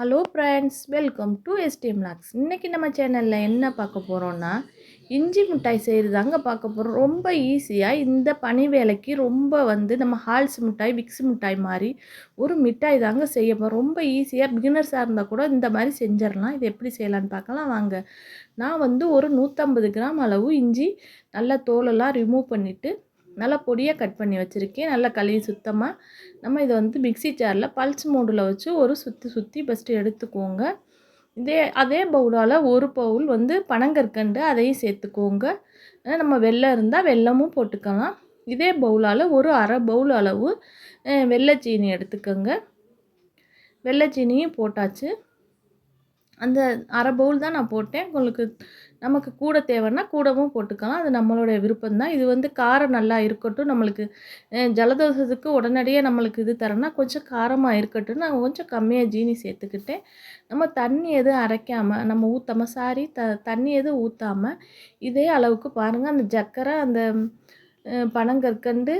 Hello friends welcome to STM logs இன்றைக்கி நம்ம சேனலில் என்ன பார்க்க போகிறோன்னா இஞ்சி மிட்டாய் செய்கிறது அங்கே பார்க்க போகிறோம் ரொம்ப ஈஸியாக இந்த பனி வேலைக்கு ரொம்ப வந்து நம்ம ஹால்ஸ் மிட்டாய் விக்ஸ் மிட்டாய் மாதிரி ஒரு மிட்டாய் தாங்க செய்ய போகிறோம் ரொம்ப ஈஸியாக பிகினர்ஸாக இருந்தால் கூட இந்த மாதிரி செஞ்சிடலாம். இது எப்படி செய்யலான்னு பார்க்கலாம். வாங்க. நான் வந்து ஒரு நூற்றம்பது கிராம் அளவு இஞ்சி நல்லா தோலெல்லாம் ரிமூவ் பண்ணிவிட்டு நல்லா பொடியாக கட் பண்ணி வச்சுருக்கேன். நல்லா கழுவி சுத்தமாக நம்ம இதை வந்து மிக்சி ஜாரில் பல்ஸ் மூடில் வச்சு ஒரு சுற்றி சுற்றி ஃபஸ்ட்டு எடுத்துக்கோங்க. இதே அதே பவுலால் ஒரு பவுல் வந்து பனங்கற்கண்டு அதையும் சேர்த்துக்கோங்க. நம்ம வெள்ளம் இருந்தால் வெள்ளமும் போட்டுக்கலாம். இதே பவுலால் ஒரு அரை பவுல் அளவு வெள்ளை சீனி எடுத்துக்கோங்க. வெள்ளை சீனியும் போட்டாச்சு. அந்த அரை பவுல் தான் நான் போட்டேன். உங்களுக்கு நமக்கு கூட தேவைன்னா கூடவும் போட்டுக்கலாம். அது நம்மளுடைய விருப்பம் தான் இது வந்து காரம் நல்லா இருக்கட்டும். நம்மளுக்கு ஜலதோஷத்துக்கு உடனடியாக நம்மளுக்கு இது தரேன்னா கொஞ்சம் காரமாக இருக்கட்டும். நான் கொஞ்சம் கம்மியாக ஜீனி சேர்த்துக்கிட்டேன். நம்ம தண்ணி எதுவும் அரைக்காமல் நம்ம ஊற்றாமல் சாரி த தண்ணி எதுவும் ஊற்றாமல் இதே அளவுக்கு பாருங்கள் அந்த சக்கரை அந்த பனங்கற்கண்டு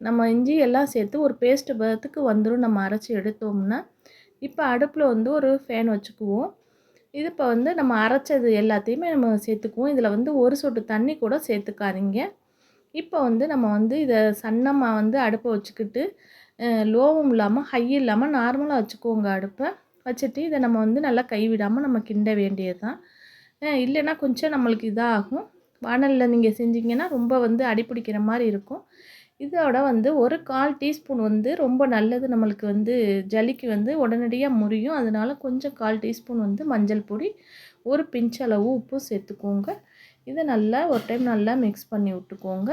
நம்ம இஞ்சி எல்லாம் சேர்த்து ஒரு பேஸ்ட்டு பதத்துக்கு வந்துடும் நம்ம அரைச்சி எடுத்தோம்னா இப்போ அடுப்பில் வந்து ஒரு ஃபேன் வச்சுக்குவோம். இது இப்போ வந்து நம்ம அரைச்சது எல்லாத்தையுமே நம்ம சேர்த்துக்குவோம். இதில் வந்து ஒரு சொட்டு தண்ணி கூட சேர்த்துக்காதீங்க. இப்போ வந்து நம்ம வந்து இதை சன்னமாக வந்து அடுப்பை வச்சுக்கிட்டு லோவும் இல்லாமல் ஹை இல்லாமல் நார்மலாக வச்சுக்கோங்க அடுப்பை. வச்சுட்டு இதை நம்ம வந்து நல்லா கைவிடாமல் நம்ம கிண்ட வேண்டியது தான் இல்லைன்னா கொஞ்சம் நம்மளுக்கு இதாகும். வானலில் நீங்கள் செஞ்சிங்கன்னா ரொம்ப வந்து அடிப்பிடிக்கிற மாதிரி இருக்கும். இதோட வந்து ஒரு கால் டீஸ்பூன் வந்து ரொம்ப நல்லது நம்மளுக்கு வந்து ஜலிக்கு வந்து உடனடியாக முறியும். அதனால் கொஞ்சம் கால் டீஸ்பூன் வந்து மஞ்சள் பொடி ஒரு பிஞ்ச் அளவு உப்பு சேர்த்துக்கோங்க. இதை நல்லா ஒரு டைம் நல்லா மிக்ஸ் பண்ணி விட்டுக்கோங்க.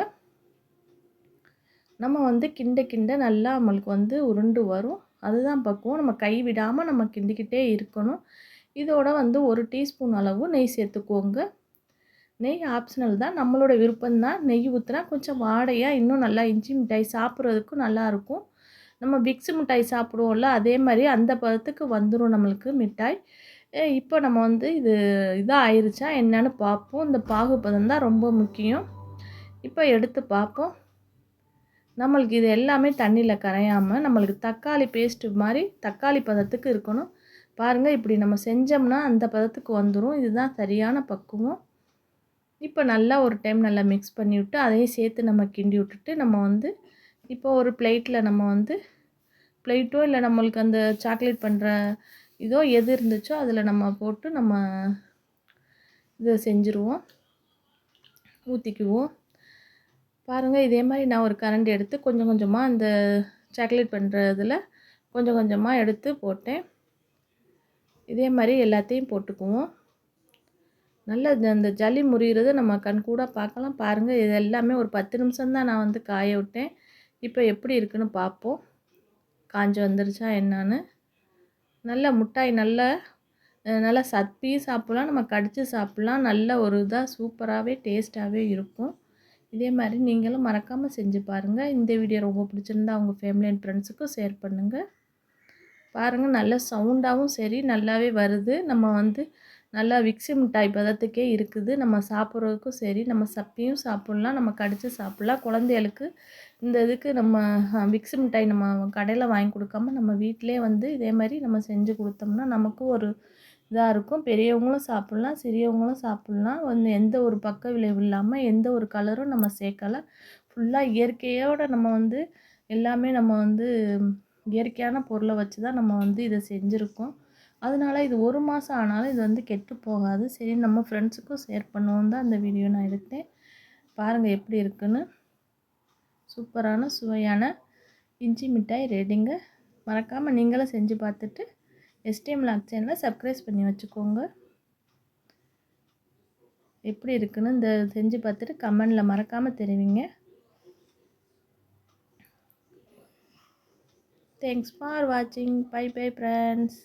நம்ம வந்து கிண்ட கிண்ட நல்லா நம்மளுக்கு வந்து உருண்டு வரும். அதுதான் பக்குவம். நம்ம கை விடாமல் நம்ம கிண்டிக்கிட்டே இருக்கணும். இதோட வந்து ஒரு டீஸ்பூன் அளவு நெய் சேர்த்துக்கோங்க. நெய் ஆப்ஷனல் தான். நம்மளோட விருப்பம் தான். நெய் ஊற்றினா கொஞ்சம் வாடையாக இன்னும் நல்லா இஞ்சி மிட்டாய் சாப்பிட்றதுக்கும் நல்லாயிருக்கும் நம்ம பிக்ஸு மிட்டாய் சாப்பிடுவோம்ல அதே மாதிரி அந்த பதத்துக்கு வந்துடும் நம்மளுக்கு மிட்டாய். இப்போ நம்ம வந்து இது இதாக ஆயிடுச்சா என்னன்னு பார்ப்போம். இந்த பாகுபதம் தான் ரொம்ப முக்கியம். இப்போ எடுத்து பார்ப்போம். நம்மளுக்கு இது எல்லாமே தண்ணியில் கரையாமல் நம்மளுக்கு தக்காளி பேஸ்ட்டு மாதிரி தக்காளி பதத்துக்கு இருக்கணும். பாருங்கள் இப்படி நம்ம செஞ்சோம்னா அந்த பதத்துக்கு வந்துடும் இதுதான் சரியான பக்குவம். இப்போ நல்லா ஒரு டைம் நல்லா மிக்ஸ் பண்ணி விட்டு அதையும் சேர்த்து நம்ம கிண்டி விட்டுட்டு நம்ம வந்து இப்போ ஒரு பிளேட்டில் நம்ம வந்து பிளேட்டோ இல்லை நம்மளுக்கு அந்த சாக்லேட் பண்ணுற இதோ எது இருந்துச்சோ அதில் நம்ம போட்டு நம்ம இதை செஞ்சுருவோம். ஊற்றிக்குவோம் பாருங்கள் இதே மாதிரி நான் ஒரு கரண்ட் எடுத்து கொஞ்சம் கொஞ்சமாக அந்த சாக்லேட் பண்ணுறதில் கொஞ்சம் கொஞ்சமாக எடுத்து போட்டேன். இதே மாதிரி எல்லாத்தையும் போட்டுக்குவோம். நல்ல அந்த ஜல்லி முறிகிறத நம்ம கண் கூட பார்க்கலாம். பாருங்கள் இது எல்லாமே ஒரு பத்து நிமிஷம் தான் நான் வந்து காய விட்டேன். இப்போ எப்படி இருக்குன்னு பார்ப்போம். காஞ்சி வந்துருச்சா என்னான்னு. நல்லா முட்டாய் நல்ல நல்லா சப்பி சாப்பிட்லாம். நம்ம கடித்து சாப்பிட்லாம். நல்ல ஒரு இதாக சூப்பராகவே டேஸ்ட்டாகவே இருக்கும். இதே மாதிரி நீங்களும் மறக்காமல் செஞ்சு பாருங்கள் இந்த வீடியோ ரொம்ப பிடிச்சிருந்தா உங்கள் ஃபேமிலி அண்ட் ஃப்ரெண்ட்ஸுக்கும் ஷேர் பண்ணுங்கள் பாருங்கள் நல்ல சவுண்டாகவும் சரி நல்லாவே வருது. நம்ம வந்து நல்லா விக்ஸி மிட்டாய் பதத்துக்கே இருக்குது. நம்ம சாப்பிட்றதுக்கும் சரி நம்ம சப்பியும் சாப்பிட்லாம் நம்ம கடித்து சாப்பிட்லாம். குழந்தைகளுக்கு இந்த இதுக்கு நம்ம விக்ஸி மிட்டாய் நம்ம கடையில் வாங்கி கொடுக்காம நம்ம வீட்டிலே வந்து இதே மாதிரி நம்ம செஞ்சு கொடுத்தோம்னா நமக்கும் ஒரு இதாக இருக்கும். பெரியவங்களும் சாப்பிட்லாம் சிறியவங்களும் சாப்பிட்லாம். வந்து எந்த ஒரு பக்க விளைவு இல்லாமல் எந்த ஒரு கலரும் நம்ம சேர்க்கலை. ஃபுல்லாக இயற்கையோடு நம்ம வந்து எல்லாமே நம்ம வந்து இயற்கையான பொருளை வச்சு தான் நம்ம வந்து இதை செஞ்சுருக்கோம். அதனால் இது ஒரு மாதம் ஆனாலும் இது வந்து கெட்டு போகாது. சரி நம்ம ஃப்ரெண்ட்ஸுக்கும் ஷேர் பண்ணுவோம் தான் அந்த வீடியோ நான் எடுத்தேன். பாருங்கள் எப்படி இருக்குன்னு. சூப்பரான சுவையான இஞ்சி மிட்டாய் ரெடிங்க மறக்காமல் நீங்களும் செஞ்சு பார்த்துட்டு எஸ்டிஎம் லாக் சேனலை சப்ஸ்கிரைப் பண்ணி வச்சுக்கோங்க. எப்படி இருக்குன்னு இந்த செஞ்சு பார்த்துட்டு கமெண்டில் மறக்காமல் தெரிவிங்க. தேங்க்ஸ் ஃபார் வாட்சிங் பை பை ஃப்ரெண்ட்ஸ்